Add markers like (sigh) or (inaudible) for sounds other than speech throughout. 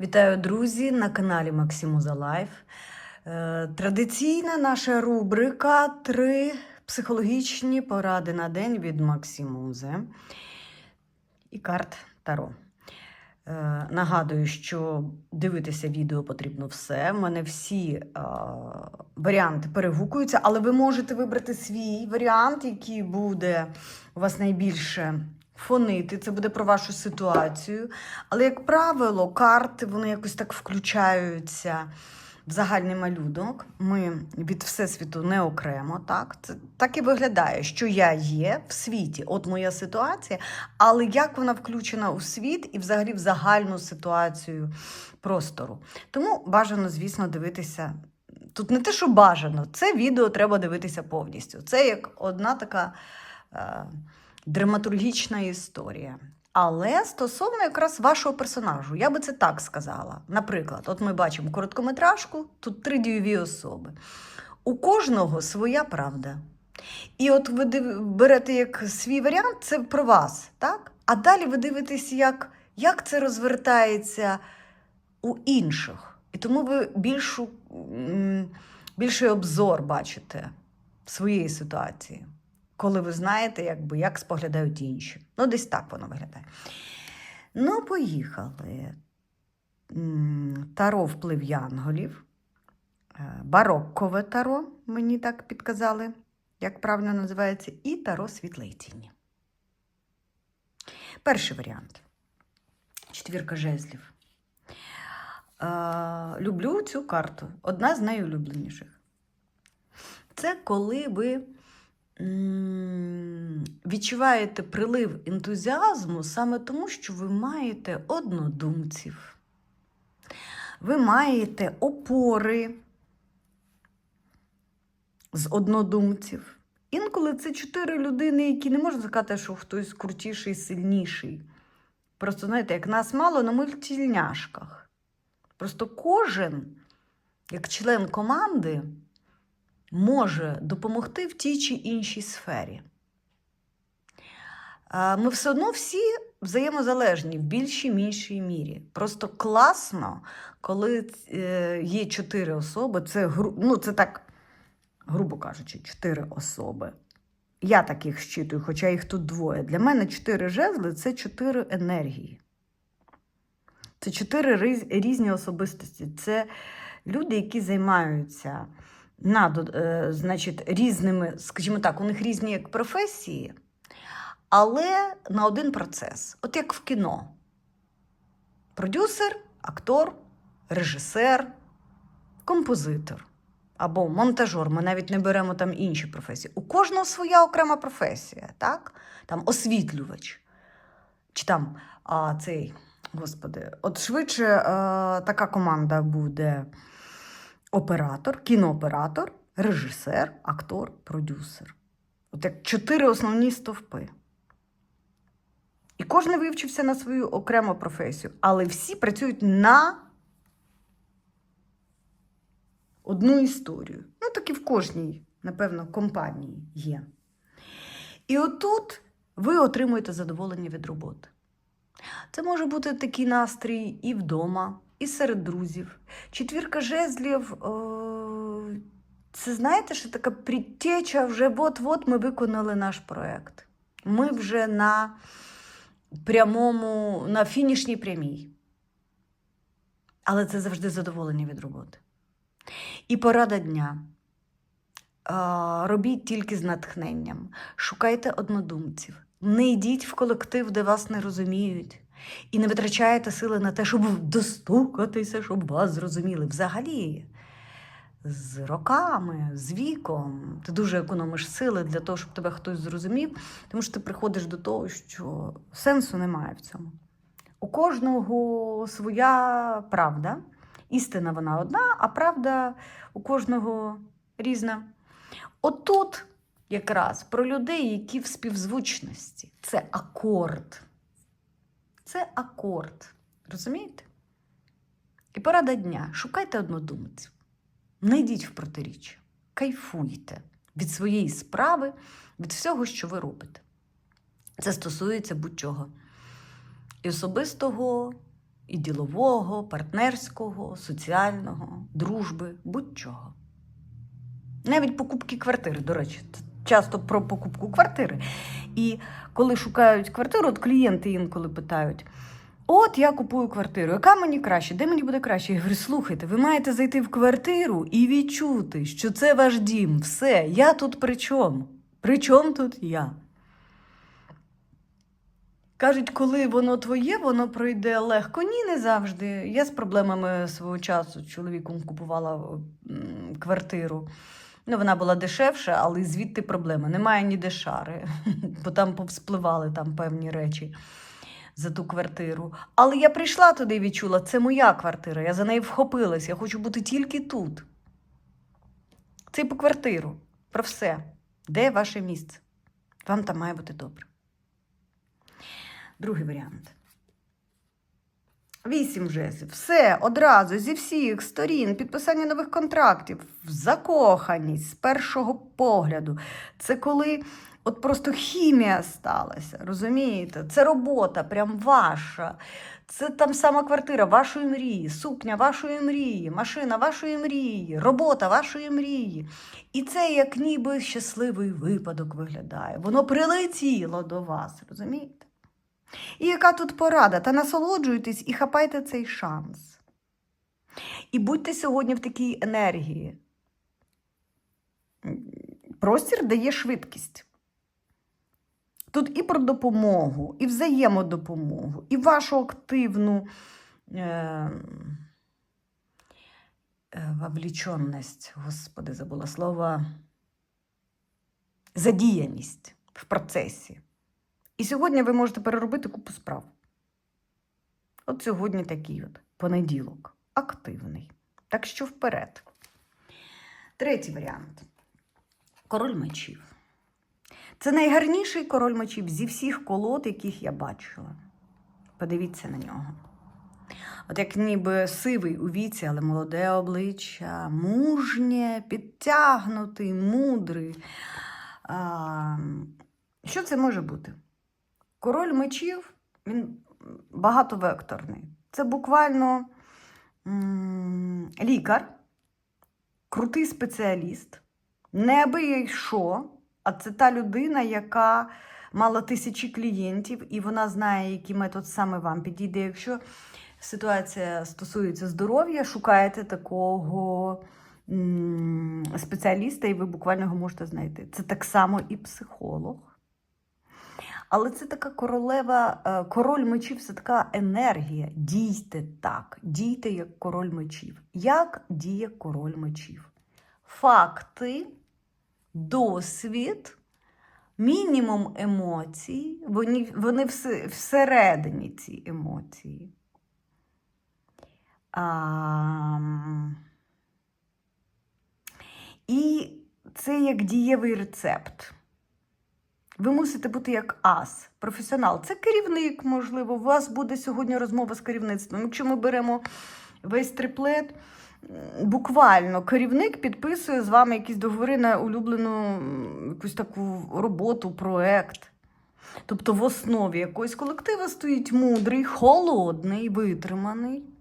Вітаю, друзі, на каналі Максимуза Лайф. Е, Традиційна наша рубрика Три психологічні поради на день від Максимузи і карт Таро. Е, Нагадую, що дивитися відео потрібно все. У мене всі е, варіанти перегукуються, але ви можете вибрати свій варіант, який буде у вас найбільше фонити. Це буде про вашу ситуацію. Але, як правило, карти вони якось так включаються в загальний малюнок. Ми від Всесвіту не окремо. Так? Це так і виглядає, що я є в світі. От моя ситуація, але як вона включена у світ і взагалі в загальну ситуацію простору. Тому бажано, звісно, дивитися. Тут не те, що бажано, це відео треба дивитися повністю. Це як одна така е, драматургічна історія. Але стосовно якраз вашого персонажу, я би це так сказала. Наприклад, от ми бачимо короткометражку, тут три дієві особи. У кожного своя правда. І от ви берете як свій варіант, це про вас, так? А далі ви дивитесь, як, як це розвертається у інших. І тому ви більшу, більший обзор бачите своєї ситуації, коли ви знаєте, якби, як споглядають інші. Ну, десь так воно виглядає. Ну, поїхали. Таро вплив янголів. Е, Бароккове таро, мені так підказали, як правильно називається, і таро світлої тіні. Перший варіант. Четвірка жезлів. Е, люблю цю карту. Одна з найулюбленіших. Це коли ви відчуваєте прилив ентузіазму саме тому, що ви маєте однодумців. Ви маєте опори з однодумців. Інколи це чотири людини, які не можна сказати, що хтось крутіший, сильніший. Просто, знаєте, як нас мало на мультільняшках. Просто кожен, як член команди, може допомогти в тій чи іншій сфері. Ми все одно всі взаємозалежні в більшій меншій мірі. Просто класно, коли е, є чотири особи, це, ну, це так, грубо кажучи, чотири особи. Я таких щитую, хоча їх тут двоє. Для мене чотири жезли це чотири енергії. Це чотири різні особистості. Це люди, які займаються над, е, значить, різними, скажімо так, у них різні як професії, але на один процес. От як в кіно: продюсер, актор, режисер, композитор або монтажер. Ми навіть не беремо там інші професії. У кожного своя окрема професія, так? Там освітлювач. Чи там а, цей, господи, от швидше а, така команда буде оператор, кінооператор, режисер, актор, продюсер. От як чотири основні стовпи. І кожен вивчився на свою окрему професію, але всі працюють на одну історію. Ну, так і в кожній, напевно, компанії є. І отут ви отримуєте задоволення від роботи. Це може бути такий настрій і вдома, і серед друзів. Четвірка жезлів. Е- це знаєте, що така предтеча, вже от-от ми виконали наш проєкт. Ми вже на прямому, на фінішній прямій. Але це завжди задоволення від роботи. І порада дня. Робіть тільки з натхненням, шукайте однодумців, не йдіть в колектив, де вас не розуміють, і не витрачайте сили на те, щоб достукатися, щоб вас зрозуміли. Взагалі, з роками, з віком, ти дуже економиш сили для того, щоб тебе хтось зрозумів, тому що ти приходиш до того, що сенсу немає в цьому. У кожного своя правда. Істина вона одна, а правда у кожного різна. Отут якраз про людей, які в співзвучності. Це акорд. Це акорд. Розумієте? І порада дня. Шукайте однодумців. Не йдіть в протиріччя. Кайфуйте від своєї справи, від всього, що ви робите. Це стосується будь-чого. І особистого, І ділового, партнерського, соціального, дружби, будь-чого. Навіть покупки квартири, до речі, часто про покупку квартири. І коли шукають квартиру, от клієнти інколи питають: от я купую квартиру, яка мені краще, де мені буде краще? Я говорю, слухайте, ви маєте зайти в квартиру і відчути, що це ваш дім. Все, я тут при чому? При чому тут я? Кажуть, коли воно твоє, воно пройде легко. Ні, не завжди. Я з проблемами свого часу чоловіком купувала квартиру. Ну, вона була дешевша, але звідти проблема. Немає ні дешари, (laughs) бо там повспливали там певні речі за ту квартиру. Але я прийшла туди і відчула, це моя квартира, я за неї вхопилась, я хочу бути тільки тут. Це по квартиру. Про все. Де ваше місце? Вам там має бути добре. Другий варіант. Вісім жезлів. Все одразу зі всіх сторін, підписання нових контрактів, закоханість з першого погляду. Це коли от просто хімія сталася, розумієте? Це робота, прям ваша. Це там сама квартира вашої мрії, сукня вашої мрії, машина вашої мрії, робота вашої мрії. І це як ніби щасливий випадок виглядає. Воно прилетіло до вас, розумієте? І яка тут порада? Та насолоджуйтесь і хапайте цей шанс. І будьте сьогодні в такій енергії. Простір дає швидкість. Тут і про допомогу, і взаємодопомогу, і вашу активну е, е, вовліченість, господи, забула слово, задіяність в процесі. І сьогодні ви можете переробити купу справ. От сьогодні такий от понеділок, активний. Так що вперед. Третій варіант. Король мечів. Це найгарніший король мечів зі всіх колод, яких я бачила. Подивіться на нього. От як ніби сивий у віці, але молоде обличчя, мужнє, підтягнутий, мудрий. А, що це може бути? Король мечів, він багатовекторний. Це буквально лікар, крутий спеціаліст, неабияй що, а це та людина, яка мала тисячі клієнтів, і вона знає, який метод саме вам підійде. Якщо ситуація стосується здоров'я, шукаєте такого спеціаліста, і ви буквально його можете знайти. Це так само і психолог. Але це така королева, е, король мечів це така енергія. Дійте так, дійте як король мечів. Як діє король мечів? Факти, досвід, мінімум емоцій, вони, вони всередині ці емоції. А, і це як дієвий рецепт. Ви мусите бути як ас, професіонал. Це керівник, можливо. У вас буде сьогодні розмова з керівництвом. Якщо ми беремо весь триплет, буквально керівник підписує з вами якісь договори на улюблену якусь таку роботу, проект. Тобто в основі якогось колектива стоїть мудрий, холодний, витриманий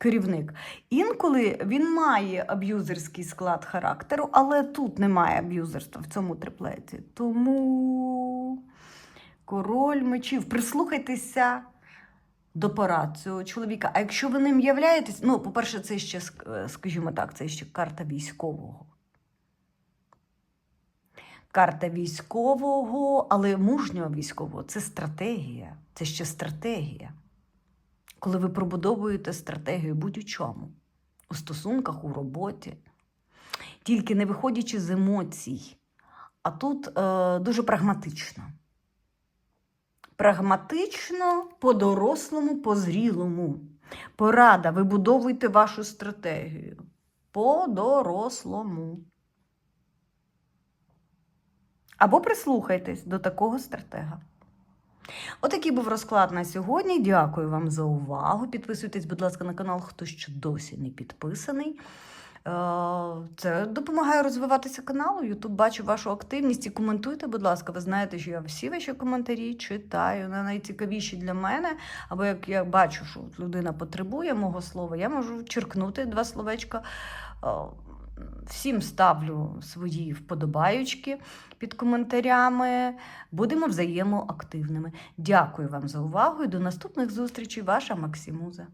керівник. Інколи він має аб'юзерський склад характеру, але тут немає аб'юзерства в цьому триплеті. Тому король мечів, прислухайтеся до порад цього чоловіка. А якщо ви ним являєтесь, ну, по-перше, це ще, скажімо так, це ще карта військового. Карта військового, але мужнього військового це стратегія. Це ще стратегія коли ви пробудовуєте стратегію будь-у чому, у стосунках, у роботі, тільки не виходячи з емоцій, а тут е, дуже прагматично. Прагматично, по-дорослому, по-зрілому. Порада, вибудовуйте вашу стратегію. По-дорослому. Або прислухайтесь до такого стратега. Отакий був розклад на сьогодні. Дякую вам за увагу. Підписуйтесь, будь ласка, на канал, хто ще досі не підписаний. Е, Це допомагає розвиватися каналу. Ютуб бачу вашу активність і коментуйте, будь ласка. Ви знаєте, що я всі ваші коментарі читаю. На найцікавіші для мене. Або як я бачу, що людина потребує мого слова, я можу черкнути два словечка. Всім ставлю свої вподобаючки під коментарями. Будемо взаємоактивними. Дякую вам за увагу і до наступних зустрічей. Ваша Максимуза.